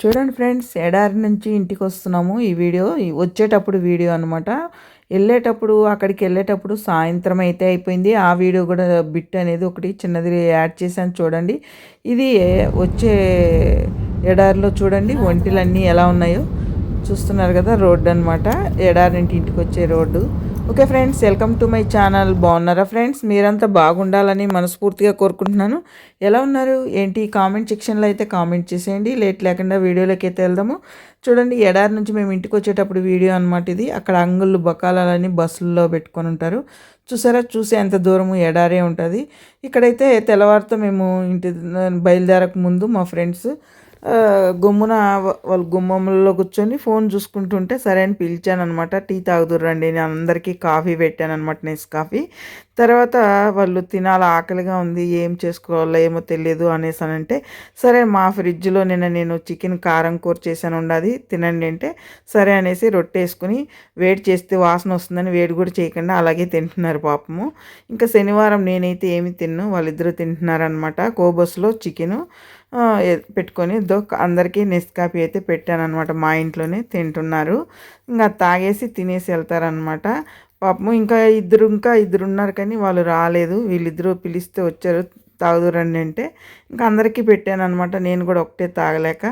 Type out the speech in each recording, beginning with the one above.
చూడండి ఫ్రెండ్స్ ఎడారి నుంచి ఇంటికి వస్తున్నాము. ఈ వీడియో వచ్చేటప్పుడు వీడియో అనమాట వెళ్ళేటప్పుడు అక్కడికి వెళ్ళేటప్పుడు సాయంత్రం అయితే అయిపోయింది. ఆ వీడియో కూడా బిట్ అనేది ఒకటి చిన్నది యాడ్ చేశాను చూడండి. ఇది వచ్చే ఎడారిలో చూడండి ఒంటిలన్నీ ఎలా ఉన్నాయో చూస్తున్నారు కదా రోడ్డు అనమాట ఎడారి నుంచి ఇంటికి వచ్చే road. Okay friends welcome to my channel. బాగున్నారా ఫ్రెండ్స్? మీరంతా బాగుండాలని మనస్ఫూర్తిగా కోరుకుంటున్నాను. ఎలా ఉన్నారు? ఏంటి? కామెంట్ సెక్షన్లో అయితే కామెంట్ చేసేయండి. లేట్ లేకుండా వీడియోలోకి అయితే వెళ్దాము. చూడండి ఎడారి నుంచి మేము ఇంటికి వచ్చేటప్పుడు వీడియో అనమాట ఇది. అక్కడ అంగుళ్ళు బకాలని బస్సుల్లో పెట్టుకొని ఉంటారు. చూసారా? చూసే ఎంత దూరము ఎడారే ఉంటుంది. ఇక్కడైతే తెల్లవారితో మేము ఇంటి బయలుదేరక ముందు మా ఫ్రెండ్స్ గుమ్మున వాళ్ళ గుమ్మంలో కూర్చొని ఫోన్ చూసుకుంటుంటే సరే అని పిలిచాను అనమాట టీ తాగుదురండి నేను అందరికీ కాఫీ పెట్టాను అనమాట నెక్స్ట్ కాఫీ. తర్వాత వాళ్ళు తినాల ఆకలిగా ఉంది ఏం చేసుకోవాలో ఏమో తెలియదు అనేసి అని అంటే సరే మా ఫ్రిడ్జ్లో నిన్న నేను చికెన్ కారం కూర చేశాను ఉండాది తినండి అంటే సరే అనేసి రొట్టె వేసుకుని వేడి చేస్తే వాసన వస్తుందని వేడి కూడా చేయకుండా అలాగే తింటున్నారు పాపము. ఇంకా శనివారం నేనైతే ఏమి తిన్ను వాళ్ళిద్దరూ తింటున్నారనమాట కోబస్లో చికెను పెట్టుకొని దో అందరికీ నెస్కాఫీ అయితే పెట్టాను అనమాట మా ఇంట్లోనే తింటున్నారు. ఇంకా తాగేసి తినేసి వెళ్తారనమాట పాపము ఇంకా ఇద్దరు ఇంకా ఇద్దరు ఉన్నారు కానీ వాళ్ళు రాలేదు. వీళ్ళిద్దరూ పిలిస్తే వచ్చారు తాగుదురండి అంటే. ఇంకా అందరికీ పెట్టాను అనమాట నేను కూడా ఒకటే తాగలేక.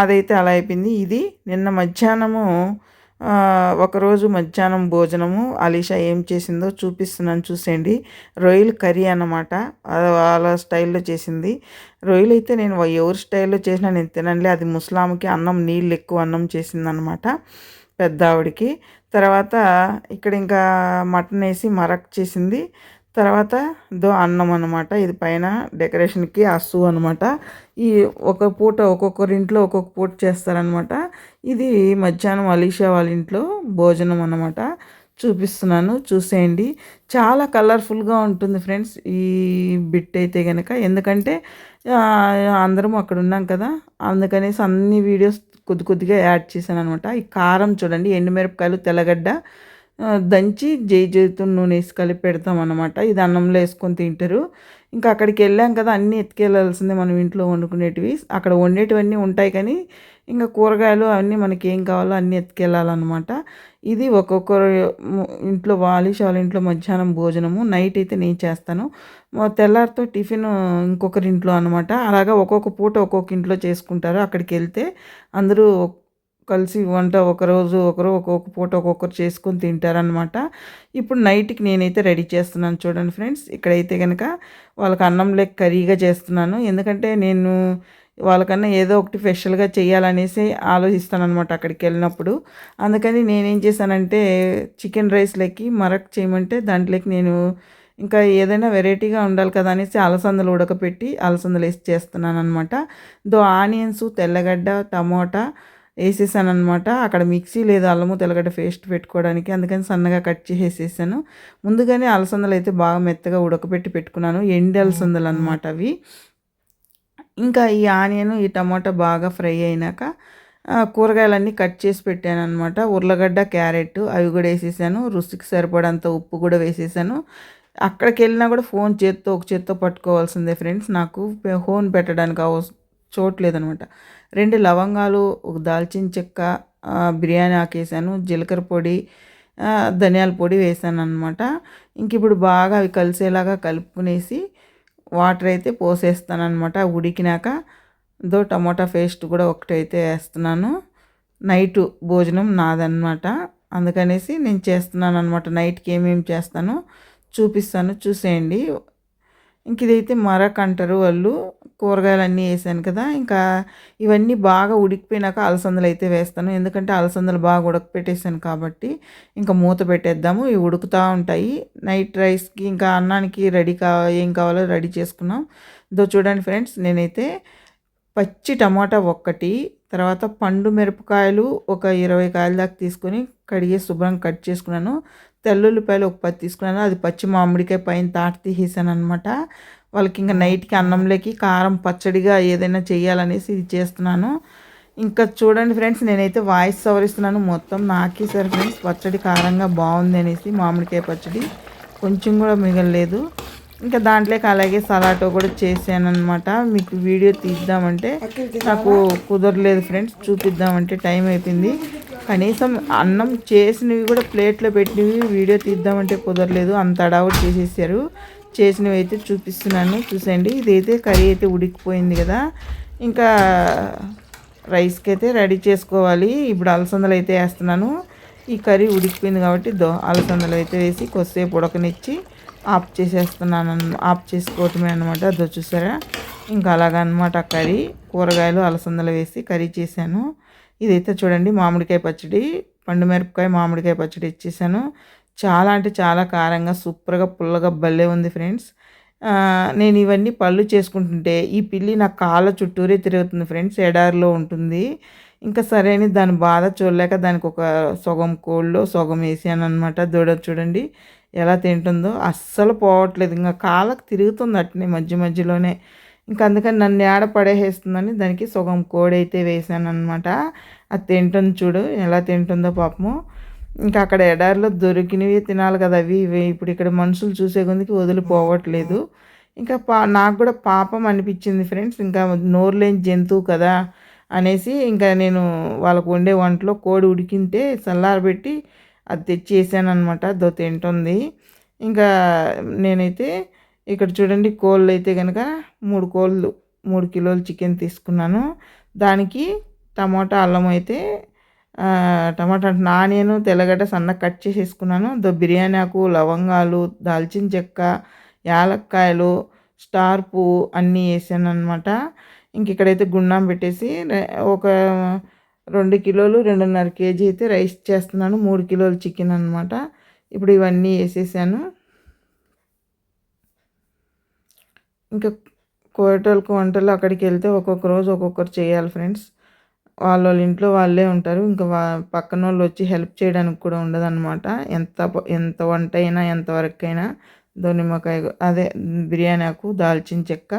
అదైతే అలా అయిపోయింది. ఇది నిన్న మధ్యాహ్నము ఒకరోజు మధ్యాహ్నం భోజనము. అలీషా ఏం చేసిందో చూపిస్తున్నాను చూసేయండి. రొయ్యలు కర్రీ అన్నమాట. వాళ్ళ స్టైల్లో చేసింది. రొయ్యలు అయితే నేను ఎవరి స్టైల్లో చేసినా నేను తినండి అది ముస్లాంకి అన్నం నీళ్ళు ఎక్కువ అన్నం చేసిందనమాట పెద్ద ఆవిడికి తర్వాత ఇక్కడ ఇంకా మటన్ వేసి మరక్ చేసింది. తర్వాత దో అన్నం అనమాట ఇది పైన డెకరేషన్కి అస్సు అనమాట ఈ ఒక పూట ఒక్కొక్కరి ఇంట్లో ఒక్కొక్క పూట చేస్తారనమాట ఇది మధ్యాహ్నం అలీషా వాళ్ళ ఇంట్లో భోజనం అనమాట చూపిస్తున్నాను చూసేయండి. చాలా కలర్ఫుల్గా ఉంటుంది ఫ్రెండ్స్ ఈ బిట్ అయితే కనుక ఎందుకంటే అందరం అక్కడ ఉన్నాం కదా. అందుకనేసి అన్ని వీడియోస్ కొద్ది కొద్దిగా యాడ్ చేశాను అనమాట ఈ కారం చూడండి ఎండుమిరపకాయలు తెల్లగడ్డ దంచి జై జైతున్ నూనె వేసి కలిపి పెడతాం అనమాట ఇది అన్నంలో వేసుకొని తింటారు. ఇంకా అక్కడికి వెళ్ళాం కదా అన్నీ ఎత్తుకెళ్ళాల్సిందే మనం ఇంట్లో వండుకునేటివి. అక్కడ వండేటివన్నీ ఉంటాయి కానీ ఇంకా కూరగాయలు అవన్నీ మనకి ఏం కావాలో అన్నీ ఎత్తుకెళ్ళాలన్నమాట. ఇది ఒక్కొక్కరు ఇంట్లో వాలిష్ వాళ్ళ ఇంట్లో మధ్యాహ్నం భోజనము. నైట్ అయితే నేను చేస్తాను. తెల్లారితో టిఫిన్ ఇంకొకరి ఇంట్లో అనమాట అలాగా ఒక్కొక్క పూట ఒక్కొక్క ఇంట్లో చేసుకుంటారు అక్కడికి వెళ్తే. అందరూ కలిసి వంట ఒకరోజు ఒకరు ఒక్కొక్క పూట ఒక్కొక్కరు చేసుకొని తింటారనమాట ఇప్పుడు నైట్కి నేనైతే రెడీ చేస్తున్నాను చూడండి ఫ్రెండ్స్. ఇక్కడైతే కనుక వాళ్ళకి అన్నం లెక్క కర్రీగా చేస్తున్నాను. ఎందుకంటే నేను వాళ్ళకన్నా ఏదో ఒకటి స్పెషల్గా చేయాలనేసి ఆలోచిస్తాను అనమాట అక్కడికి వెళ్ళినప్పుడు. అందుకని నేనేం చేశానంటే చికెన్ రైస్లోకి మరక్ చేయమంటే దాంట్లోకి నేను ఇంకా ఏదైనా వెరైటీగా ఉండాలి కదా అనేసి అలసందలు ఉడకపెట్టి అలసందలు వేసి చేస్తున్నాను అనమాట దో ఆనియన్స్ తెల్లగడ్డ టమోటా వేసేసాను అనమాట అక్కడ మిక్సీ లేదు అల్లము తెల్లగడ్డ పేస్ట్ పెట్టుకోవడానికి. అందుకని సన్నగా కట్ చేసేసాను ముందుగానే అలసందలు అయితే బాగా మెత్తగా ఉడకపెట్టి పెట్టుకున్నాను. ఎండి అలసందలు అనమాట అవి. ఇంకా ఈ ఆనియన్ ఈ టమాటా బాగా ఫ్రై అయినాక కూరగాయలన్నీ కట్ చేసి పెట్టాను అనమాట ఉర్లగడ్డ క్యారెట్ అవి కూడా వేసేసాను. రుచికి సరిపడంత ఉప్పు కూడా వేసేసాను. అక్కడికి వెళ్ళినా కూడా ఫోన్ చేత్తో ఒక చేత్తో పట్టుకోవాల్సిందే ఫ్రెండ్స్. నాకు ఫోన్ పెట్టడానికి అవసరం చూడలేదనమాట రెండు లవంగాలు ఒక దాల్చిన చెక్క బిర్యానీ ఆకేసాను జీలకర్ర పొడి ధనియాల పొడి వేసాను అనమాట ఇంక ఇప్పుడు బాగా అవి కలిసేలాగా కలుపుకునేసి వాటర్ అయితే పోసేస్తాను అనమాట ఉడికినాక దో టమాటా పేస్ట్ కూడా ఒకటైతే వేస్తున్నాను. నైట్ భోజనం నాదనమాట. అందుకనేసి నేను చేస్తున్నాను అనమాట నైట్కి ఏమేమి చేస్తానో చూపిస్తాను చూసేయండి. ఇంక ఇదైతే మరక్ అంటారు వాళ్ళు కూరగాయలు అన్నీ వేసాను కదా ఇంకా ఇవన్నీ బాగా ఉడికిపోయినాక అలసందలు అయితే వేస్తాను. ఎందుకంటే అలసందలు బాగా ఉడకపెట్టేసాను కాబట్టి ఇంకా మూత పెట్టేద్దాము. ఇవి ఉడుకుతూ ఉంటాయి. నైట్ రైస్కి ఇంకా అన్నానికి రెడీ కా ఏం కావాలో రెడీ చేసుకున్నాం. దో చూడండి ఫ్రెండ్స్ నేనైతే పచ్చి టమాటా ఒక్కటి తర్వాత పండు మిరపకాయలు ఒక ఇరవై కాయల దాకా తీసుకొని కడిగే శుభ్రం కట్ చేసుకున్నాను. తెల్లుల్లిపాయలు ఒక పది తీసుకున్నాను. అది పచ్చి మామిడికాయ పైన తాటి తీసేసాను అనమాట వాళ్ళకి ఇంకా నైట్కి అన్నంలోకి కారం పచ్చడిగా ఏదైనా చేయాలనేసి ఇది చేస్తున్నాను. ఇంకా చూడండి ఫ్రెండ్స్ నేనైతే వాయిస్ సవరిస్తున్నాను. మొత్తం నాకే సరే ఫ్రెండ్స్ పచ్చడి కారంగా బాగుంది అనేసి మామిడికాయ పచ్చడి కొంచెం కూడా మిగలలేదు. ఇంకా దాంట్లోకి అలాగే సలాటో కూడా చేశాను అనమాట మీకు వీడియో తీద్దామంటే నాకు కుదరలేదు ఫ్రెండ్స్ చూపిద్దామంటే టైం అయిపోయింది. కనీసం అన్నం చేసినవి కూడా ప్లేట్లో పెట్టినవి వీడియో తీద్దామంటే కుదరలేదు. అంత అడావుట్ చేసేసారు. చేసినవి అయితే చూపిస్తున్నాను. చూసండి ఇదైతే కర్రీ అయితే ఉడికిపోయింది కదా. ఇంకా రైస్కి అయితే రెడీ చేసుకోవాలి. ఇప్పుడు అలసందలు అయితే వేస్తున్నాను. ఈ కర్రీ ఉడికిపోయింది కాబట్టి దో అలసందలు అయితే వేసి కొద్దిసేపు ఉడకనిచ్చి ఆఫ్ చేసేస్తున్నాను. ఆఫ్ చేసుకోవటమే అనమాట అదో చూసారా? ఇంకా అలాగనమాట కర్రీ. కూరగాయలు అలసందలు వేసి కర్రీ చేశాను. ఇదైతే చూడండి మామిడికాయ పచ్చడి పండు మిరపకాయ మామిడికాయ పచ్చడి ఇచ్చేసాను. చాలా అంటే చాలా కారంగా సూపర్గా పుల్లగా భలే ఉంది ఫ్రెండ్స్. నేను ఇవన్నీ పళ్ళు చేసుకుంటుంటే ఈ పిల్లి నా కాళ్ళ చుట్టూరే తిరుగుతుంది ఫ్రెండ్స్ ఎడారిలో ఉంటుంది. ఇంకా సరే అని దాని బాధ చూడలేక దానికి ఒక సగం కోళ్ళు సగం వేసాను అనమాట దూడ చూడండి ఎలా తింటుందో. అస్సలు పోవట్లేదు. ఇంకా కాళ్ళకు తిరుగుతుంది అట్నే మధ్య మధ్యలోనే. ఇంకా అందుకని నన్ను ఏడ పడేసేస్తుందని దానికి సగం కోడి అయితే వేసాను అనమాట అది తింటుంది చూడు ఎలా తింటుందో పాపము. ఇంకా అక్కడ ఎడారిలో దొరికినవి తినాలి కదా అవి ఇప్పుడు ఇక్కడ మనుషులు చూసే కొందికి వదిలిపోవట్లేదు. ఇంకా పా నాకు కూడా పాపం అనిపించింది ఫ్రెండ్స్. ఇంకా నోరు లేని జంతువు కదా అనేసి ఇంకా నేను వాళ్ళకు వండే వంటలో కోడి ఉడికింటే చల్లారబెట్టి అది తెచ్చి వేసాను అనమాట దో తింటుంది. ఇంకా నేనైతే ఇక్కడ చూడండి కోళ్ళు అయితే కనుక మూడు కోళ్ళు మూడు కిలోలు చికెన్ తీసుకున్నాను. దానికి టమాటా అల్లం అయితే టమాటా నాణ్యను తెల్లగడ్డ సన్నగా కట్ చేసేసుకున్నాను. దో బిర్యానీ ఆకు లవంగాలు దాల్చిన చెక్క యాలక్కాయలు స్టార్ పువ్వు అన్నీ వేసాను అనమాట ఇంక ఇక్కడైతే గుండం పెట్టేసి ఒక రెండు కిలోలు రెండున్నర కేజీ అయితే రైస్ చేస్తున్నాను. మూడు కిలోలు చికెన్ అనమాట ఇప్పుడు ఇవన్నీ వేసేసాను. ఇంకా కోయటోళ్ళకు వంటలు అక్కడికి వెళ్తే ఒక్కొక్క రోజు ఒక్కొక్కరు చేయాలి ఫ్రెండ్స్. వాళ్ళ వాళ్ళ ఇంట్లో వాళ్ళే ఉంటారు. ఇంకా వా పక్కన వాళ్ళు వచ్చి హెల్ప్ చేయడానికి కూడా ఉండదన్నమాట. ఎంత ఎంత వంట అయినా ఎంతవరకు అయినా దొనిమ్మకాయ అదే బిర్యానీ ఆకు దాల్చిన చెక్క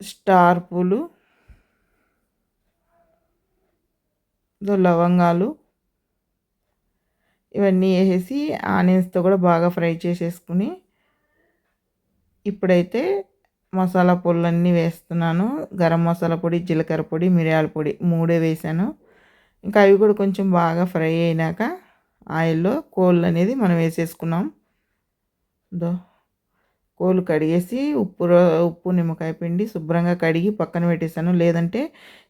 స్టార్ పూలు లవంగాలు ఇవన్నీ వేసేసి ఆనియన్స్తో కూడా బాగా ఫ్రై చేసేసుకుని ఇప్పుడైతే మసాలా పొడులన్నీ వేస్తున్నాను. గరం మసాలా పొడి జీలకర్ర పొడి మిరియాల పొడి మూడే వేసాను. ఇంకా అవి కూడా కొంచెం బాగా ఫ్రై అయినాక ఆయిల్లో కోళ్ళు అనేది మనం వేసేసుకున్నాం. దో కోళ్ళు కడిగేసి ఉప్పు ఉప్పు నిమ్మకాయ పిండి శుభ్రంగా కడిగి పక్కన పెట్టేశాను. లేదంటే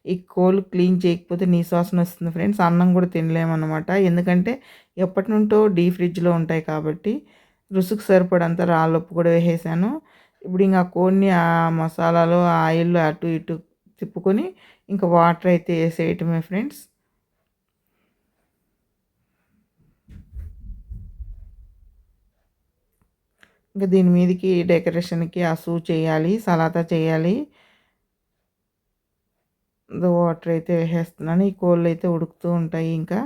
ఈ కోళ్ళు క్లీన్ చేయకపోతే నీశ్వాసన వస్తుంది ఫ్రెండ్స్. అన్నం కూడా తినలేమన్నమాట. ఎందుకంటే ఎప్పటి నుంటో డీ ఫ్రిడ్జ్లో ఉంటాయి కాబట్టి రుసుకు సరిపడంత రాళ్ళొప్పు కూడా వేసేసాను. ఇప్పుడు ఇంకా కోడిని ఆ మసాలాలో ఆయిల్ అటు ఇటు తిప్పుకొని ఇంకా వాటర్ అయితే వేసేయటమే ఫ్రెండ్స్. ఇంకా దీని మీదకి డెకరేషన్కి అసూ చేయాలి సలాతా చేయాలి. వాటర్ అయితే వేసేస్తున్నాను. ఈ కోళ్ళు అయితే ఉడుకుతూ ఉంటాయి ఇంకా.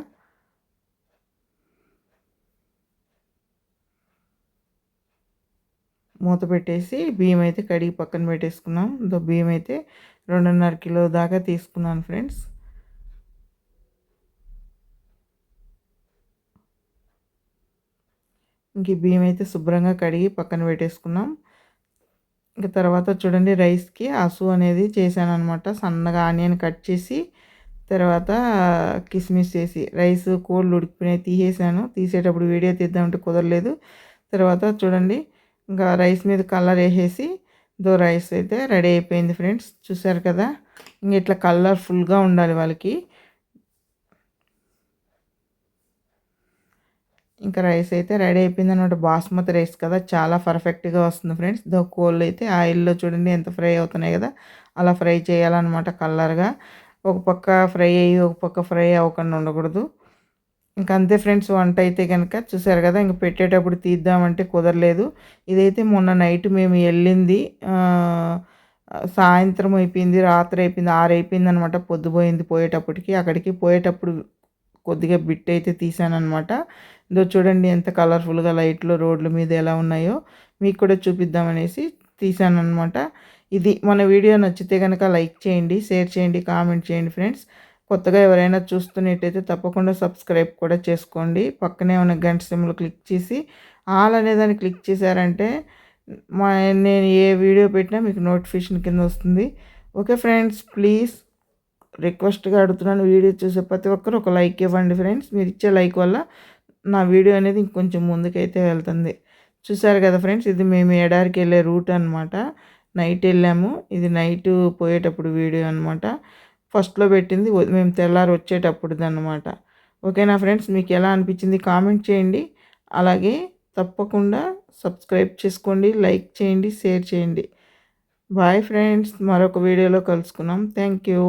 మూత పెట్టేసి బియ్యం అయితే కడిగి పక్కన పెట్టేసుకున్నాం దో బియ్యం అయితే రెండున్నర కిలో దాకా తీసుకున్నాను ఫ్రెండ్స్. ఇంక బియ్యం అయితే శుభ్రంగా కడిగి పక్కన పెట్టేసుకున్నాం ఇంకా తర్వాత చూడండి రైస్కి అసు అనేది చేశాను అనమాట సన్నగా ఆనియన్ కట్ చేసి తర్వాత కిస్మిస్ చేసి రైస్ కోళ్ళు ఉడికిపోయినాయి తీసేసాను. తీసేటప్పుడు వీడియో తీద్దామంటే కుదరలేదు. తర్వాత చూడండి ఇంకా రైస్ మీద కలర్ వేసేసి దో రైస్ అయితే రెడీ అయిపోయింది ఫ్రెండ్స్. చూసారు కదా? ఇంక ఇట్లా కలర్ఫుల్గా ఉండాలి వాళ్ళకి. ఇంకా రైస్ అయితే రెడీ అయిపోయింది అనమాట బాస్మతి రైస్ కదా? చాలా పర్ఫెక్ట్గా వస్తుంది ఫ్రెండ్స్. దో కోళ్ళు అయితే ఆయిల్లో చూడండి ఎంత ఫ్రై అవుతున్నాయి కదా? అలా ఫ్రై చేయాలన్నమాట కలర్గా. ఒక పక్క ఫ్రై అయ్యి ఒక పక్క ఫ్రై అవ్వకుండా ఉండకూడదు. ఇంకా అంతే ఫ్రెండ్స్ వంట అయితే కనుక చూసారు కదా ఇంక పెట్టేటప్పుడు తీద్దామంటే కుదరలేదు. ఇదైతే మొన్న నైట్ మేము వెళ్ళింది సాయంత్రం అయిపోయింది రాత్రి అయిపోయింది ఆరు అయిపోయింది అనమాట పొద్దుపోయింది పోయేటప్పటికి. అక్కడికి పోయేటప్పుడు కొద్దిగా బిట్ అయితే తీసానమాట ఇదో చూడండి ఎంత కలర్ఫుల్గా లైట్లు రోడ్ల మీద ఎలా ఉన్నాయో. మీకు కూడా చూపిద్దామనేసి తీసానమాట ఇది మన వీడియో నచ్చితే కనుక లైక్ చేయండి షేర్ చేయండి కామెంట్ చేయండి ఫ్రెండ్స్. కొత్తగా ఎవరైనా చూస్తున్నట్టయితే తప్పకుండా సబ్స్క్రైబ్ కూడా చేసుకోండి. పక్కనే ఉన్న గంట సిమ్లు క్లిక్ చేసి ఆల్ అనే దాన్ని క్లిక్ చేశారంటే మా నేను ఏ వీడియో పెట్టినా మీకు నోటిఫికేషన్ కింద వస్తుంది. ఓకే ఫ్రెండ్స్ ప్లీజ్ రిక్వెస్ట్గా అడుగుతున్నాను వీడియో చూసే ప్రతి ఒక్కరు ఒక లైక్ ఇవ్వండి ఫ్రెండ్స్. మీరు ఇచ్చే లైక్ వల్ల నా వీడియో అనేది ఇంకొంచెం ముందుకైతే వెళ్తుంది. చూసారు కదా ఫ్రెండ్స్ ఇది మేము ఎడారికి వెళ్ళే రూట్ అనమాట నైట్ వెళ్ళాము ఇది నైట్ పోయేటప్పుడు వీడియో అనమాట ఫస్ట్లో పెట్టింది మేము తెల్లారి వచ్చేటప్పుడుది అనమాట ఓకేనా ఫ్రెండ్స్? మీకు ఎలా అనిపించింది కామెంట్ చేయండి. అలాగే తప్పకుండా సబ్స్క్రైబ్ చేసుకోండి లైక్ చేయండి షేర్ చేయండి. Bye friends. మరొక వీడియోలో కలుసుకున్నాం. Thank you.